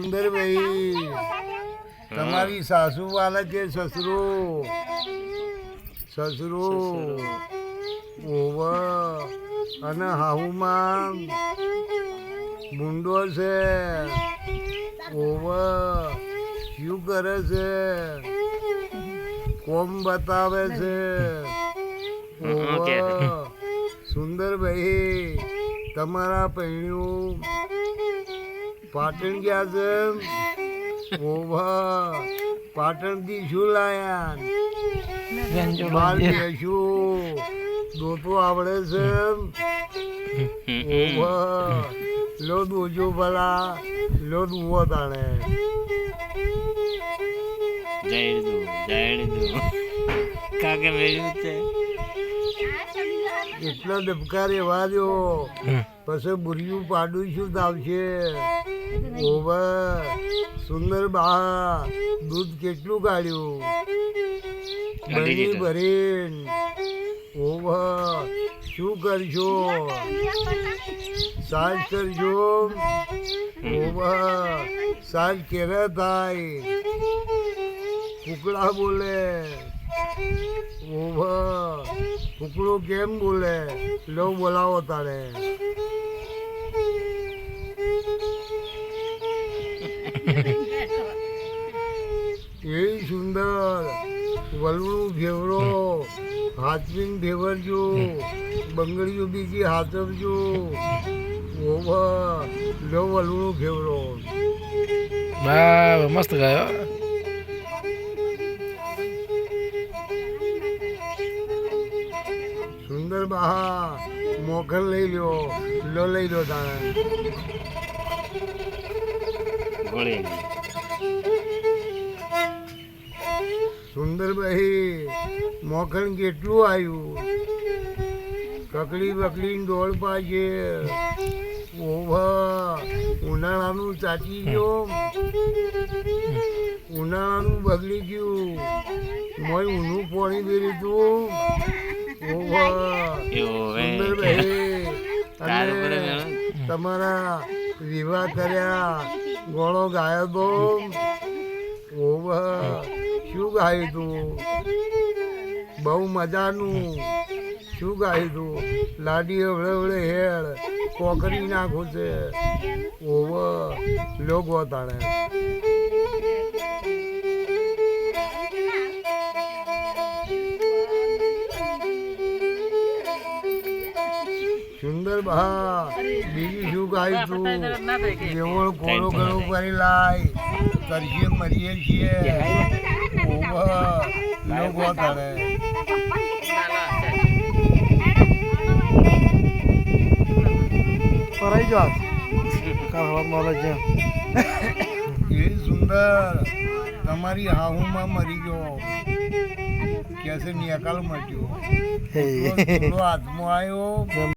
સુંદરભાઈ તમારી સાસુ વાલે છે સસરો? સસરો. ઓવ. અને હાહુમાં મુંડો છે. ઓવ. શું કરે છે? કોમ બતાવે છે. ઓવ. સુંદરભાઈ તમારા પૈણ્યું પાટણ ગયા છે પાટણથી શું લાયા? બાર બેસું. દોતો આવડે છે ઓવા લો દોજો ભલા લો દુવો તાણે. જય જઈડું કાકે મેળ્યું છે? એટલા ડબકા વાર્યો પછી બુરિયું પાડું શું આવશે. ઓવા સુંદર બા દૂધ કેટલું કાઢ્યું કાઢી બની. ભરીન. ઓવા શું કરજો સાજ કરજો. ઓવા સાજ કેરા થાય? કુકડા બોલે. ઓવા કુકડો કેમ બોલે? લો બોલાવો તારે. એ સુંદર. વલણું ફેવરો હાથવીન ફેવરજો બંગડીઓ બીજી હાથવજો. ઓવા લો વલણું ફેવરો બરાબર મસ્ત બહા મોખન લઈ લ્યો લો લઈ લો તાણે સુંદર સુંદરભાઈ મોખણ કેટલું આવ્યું કકડી બકડી દોડ પાછે ઓભા ઉનાળાનું ચાચી ગયો. ઉનાળાનું બગડી ગયું. મોય ઊનું પાણી પીરી તું. તમારા વિવાહ કર્યા ગોળો ગાયો તો ઓવા શું ગાયું તું? બહુ મજાનું. શું ગાયું તું? લાડી હવળે હવળે હેળ કોકરી નાખું છે. ઓવ લોગો તાણે સુંદર બહા બીજું શું ગાયું તું એવો કોળો ગળો કરી લાય. કરીએ મરીએ છીએ. લોકો તાણે કરાઈ જો કાઢવા મળે છે. એ સુંદર. તમારી હાહુમાં મરી ગયો. કેસે નિયકાલ મટ્યો. હાથમાં આવ્યો